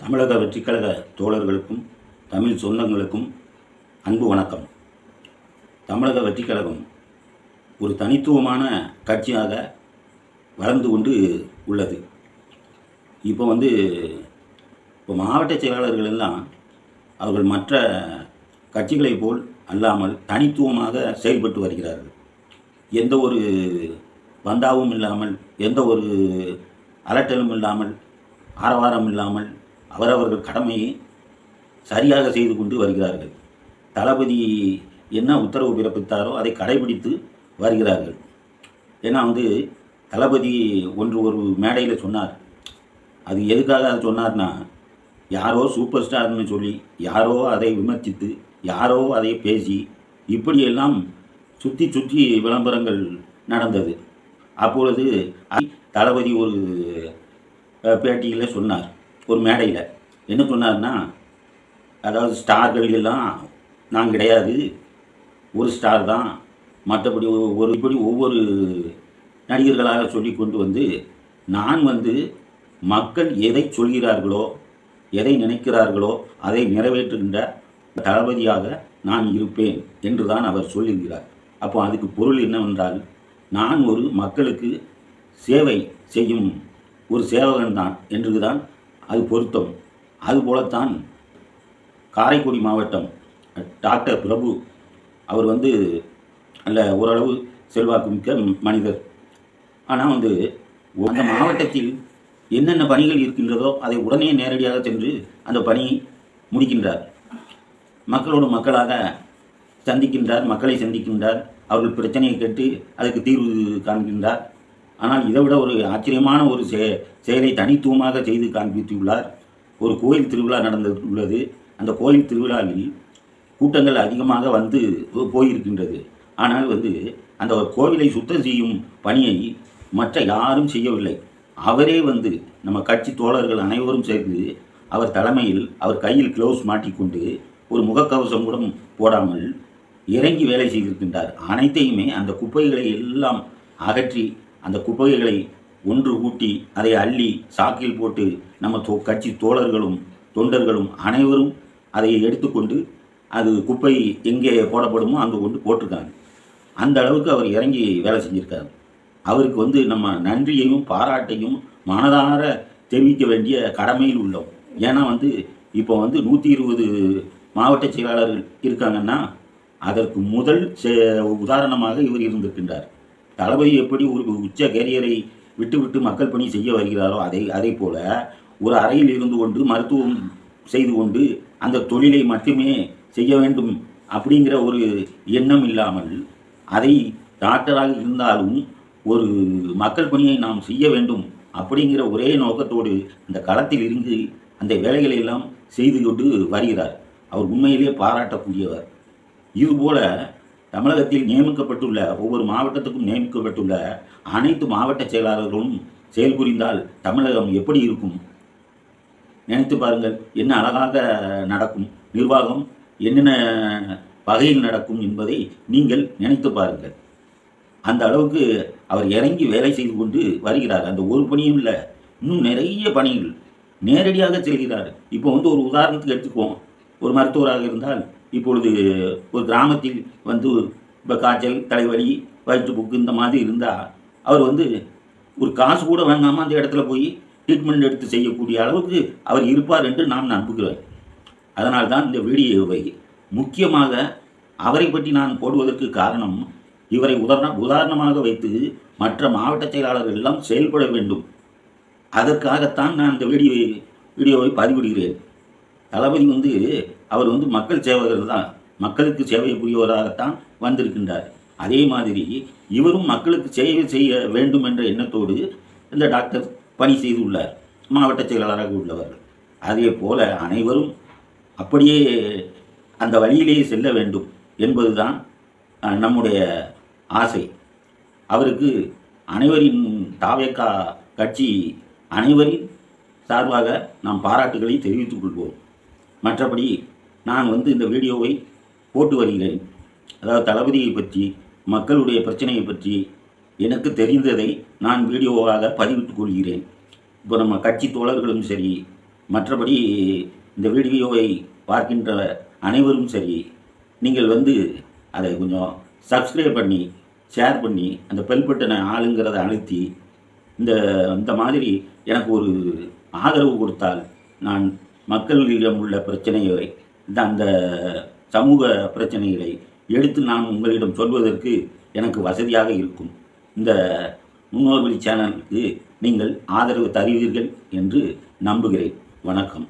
தமிழக வெற்றிக்கழக தோழர்களுக்கும் தமிழ் சொந்தங்களுக்கும் அன்பு வணக்கம். தமிழக வெற்றிக்கழகம் ஒரு தனித்துவமான கட்சியாக வளர்ந்து கொண்டு உள்ளது. இப்போ வந்து இப்போ மாவட்ட செயலாளர்கள் எல்லாம் அவர்கள் மற்ற கட்சிகளைப் போல் அல்லாமல் தனித்துவமாக செயல்பட்டு வருகிறார்கள். எந்த ஒரு பந்தாவும் இல்லாமல் எந்த ஒரு அலட்டலும் இல்லாமல் ஆரவாரம் இல்லாமல் அவரவர்கள் கடமையை சரியாக செய்து கொண்டு வருகிறார்கள். தளபதி என்ன உத்தரவு பிறப்பித்தாரோ அதை கடைபிடித்து வருகிறார்கள். ஏன்னா வந்து தளபதி ஒன்று ஒரு மேடையில் சொன்னார். அது எதுக்காக அதை சொன்னார்னா யாரோ சூப்பர் ஸ்டார்னு சொல்லி யாரோ அதை விமர்சித்து யாரோ அதை பேசி இப்படியெல்லாம் சுற்றி சுற்றி விளம்பரங்கள் நடந்தது. அப்பொழுது தளபதி ஒரு பேட்டியில் சொன்னார். ஒரு மேடையில். என்ன சொன்னார்னா அதாவது ஸ்டார்கள் எல்லாம் நான் கிடையாது. ஒரு ஸ்டார் தான். மற்றபடி ஒரு இப்படி ஒவ்வொரு நடிகர்களாக சொல்லி கொண்டு வந்து நான் வந்து மக்கள் எதை சொல்கிறார்களோ எதை நினைக்கிறார்களோ அதை நிறைவேற்றுகின்ற தளபதியாக நான் இருப்பேன் என்று தான் அவர் சொல்லுகிறார் அப்போ அதுக்கு பொருள் என்னவென்றால் நான் ஒரு மக்களுக்கு சேவை செய்யும் ஒரு சேவகன் தான் என்று தான் அது பொருத்தம். அதுபோலத்தான் காரைக்குடி மாவட்டம். டாக்டர் பிரபு அவர் வந்து நல்ல ஓரளவு செல்வாக்கு மிக்க மனிதர். ஆனால் வந்து அந்த மாவட்டத்தில் என்னென்ன பணிகள் இருக்கின்றதோ அதை உடனே நேரடியாக சென்று அந்த பணியை முடிக்கின்றார். மக்களோடு மக்களாக சந்திக்கின்றார் மக்களை சந்திக்கின்றார். அவர்கள் பிரச்சனையை கேட்டு அதுக்கு தீர்வு காண்கின்றார். ஆனால் இதை விட ஒரு ஆச்சரியமான ஒரு செ செயலை தனித்துவமாக செய்து காண்பித்துள்ளார். ஒரு கோயில் திருவிழா நடந்துள்ளது. அந்த கோயில் திருவிழாவில் கூட்டங்கள் அதிகமாக வந்து போயிருக்கின்றது. ஆனால் வந்து அந்த கோவிலை சுத்தம் செய்யும் பணியை மற்ற யாரும் செய்யவில்லை. அவரே வந்து நம்ம கட்சி தோழர்கள் அனைவரும் சேர்ந்து அவர் தலைமையில் அவர் கையில் க்ளவுஸ் மாட்டிக்கொண்டு ஒரு முகக்கவசம் கூட போடாமல் இறங்கி வேலை செய்திருக்கின்றார். அனைத்தையுமே அந்த குப்பைகளை எல்லாம் அகற்றி அந்த குப்பைகளை ஒன்று கூட்டி அதை அள்ளி சாக்கில் போட்டு நம்ம தோ கட்சி தோழர்களும் தொண்டர்களும் அனைவரும் அதை எடுத்துக்கொண்டு அது குப்பை எங்கே போடப்படுமோ அங்கே கொண்டு போட்டிருக்காங்க. அந்த அளவுக்கு அவர் இறங்கி வேலை செஞ்சிருக்காரு. அவருக்கு வந்து நம்ம நன்றியையும் பாராட்டையும் மனதார தெரிவிக்க வேண்டிய கடமையில் உள்ளோம். ஏன்னா வந்து இப்போ வந்து நூற்றி இருபது மாவட்ட செயலாளர்கள் இருக்காங்கன்னா அதற்கு முதல் உதாரணமாக இவர் இருந்திருக்கின்றார். தளபதி எப்படி ஒரு உச்ச கேரியரை விட்டு விட்டு மக்கள் பணி செய்ய வருகிறாரோ அதை அதே போல ஒரு அறையில் இருந்து கொண்டு மருத்துவம் செய்து கொண்டு அந்த தொழிலை மட்டுமே செய்ய வேண்டும் அப்படிங்கிற ஒரு எண்ணம் இல்லாமல் அதை டாக்டராக இருந்தாலும் ஒரு மக்கள் பணியை நாம் செய்ய வேண்டும் அப்படிங்கிற ஒரே நோக்கத்தோடு அந்த களத்தில் இருந்து அந்த வேலைகளை எல்லாம் செய்து கொண்டு வருகிறார். அவர் உண்மையிலேயே பாராட்டக்கூடியவர். இதுபோல தமிழகத்தில் நியமிக்கப்பட்டுள்ள ஒவ்வொரு மாவட்டத்துக்கும் நியமிக்கப்பட்டுள்ள அனைத்து மாவட்ட செயலாளர்களும் செயல்புரிந்தால் தமிழகம் எப்படி இருக்கும்? நினைத்து பாருங்கள் என்ன அழகாக நடக்கும்? நிர்வாகம் என்னென்ன வகையில் நடக்கும் என்பதை நீங்கள் நினைத்து பாருங்கள். அந்த அளவுக்கு அவர் இறங்கி வேலை செய்து கொண்டு வருகிறார். அந்த ஒரு பணியும் இல்லை இன்னும் நிறைய பணிகள் நேரடியாக செல்கிறார். இப்போ வந்து ஒரு உதாரணத்துக்கு எடுத்துக்குவோம். ஒரு மருத்துவராக இருந்தால் இப்பொழுது ஒரு கிராமத்தில் வந்து இப்போ காய்ச்சல் தலைவலி வயிற்றுப்போக்கு இந்த மாதிரி இருந்தால் அவர் வந்து ஒரு காசு கூட வாங்காமல் அந்த இடத்துல போய் ட்ரீட்மெண்ட் எடுத்து செய்யக்கூடிய அளவுக்கு அவர் இருப்பார் என்று நாம் நம்புகிறோம். அதனால் தான் இந்த வீடியோவை முக்கியமாக அவரை பற்றி நான் போடுவதற்கு காரணம் இவரை உதாரண உதாரணமாக வைத்து மற்ற மாவட்ட செயலாளர்கள் எல்லாம் செயல்பட வேண்டும். அதற்காகத்தான் நான் இந்த வீடியோ வீடியோவை பதிவிடுகிறேன். தளபதி வந்து அவர் வந்து மக்கள் சேவகர் தான். மக்களுக்கு சேவை புரியவராகத்தான் வந்திருக்கின்றார். அதே மாதிரி இவரும் மக்களுக்கு சேவை செய்ய வேண்டும் என்ற எண்ணத்தோடு இந்த டாக்டர் பணி செய்துள்ளார். மாவட்ட செயலாளராக உள்ளவர் அதே போல அனைவரும் அப்படியே அந்த வழியிலேயே செல்ல வேண்டும் என்பதுதான் நம்முடைய ஆசை. அவருக்கு அனைவரின் தாவேக்கா கட்சி அனைவரின் சார்பாக நாம் பாராட்டுகளை தெரிவித்துக் கொள்வோம். மற்றபடி நான் வந்து இந்த வீடியோவை போட்டு வருகிறேன். அதாவது தளபதியை பற்றி மக்களுடைய பிரச்சனையை பற்றி எனக்கு தெரிந்ததை நான் வீடியோவாக பதிவிட்டுக் கொள்கிறேன். இப்போ நம்ம கட்சி தோழர்களும் சரி மற்றபடி இந்த வீடியோவை பார்க்கின்ற அனைவரும் சரி நீங்கள் வந்து அதை கொஞ்சம் சப்ஸ்கிரைப் பண்ணி ஷேர் பண்ணி அந்த பெல் பட்டனை ஆளுங்கிறத அழுத்தி இந்த இந்த மாதிரி எனக்கு ஒரு ஆதரவு கொடுத்தால் நான் மக்களிடம் உள்ள பிரச்சனைகளை இந்த அந்த சமூக பிரச்சனைகளை எடுத்து நான் உங்களிடம் சொல்வதற்கு எனக்கு வசதியாக இருக்கும். இந்த முன்னோர் வழி சேனலுக்கு நீங்கள் ஆதரவு தருவீர்கள் என்று நம்புகிறேன். வணக்கம்.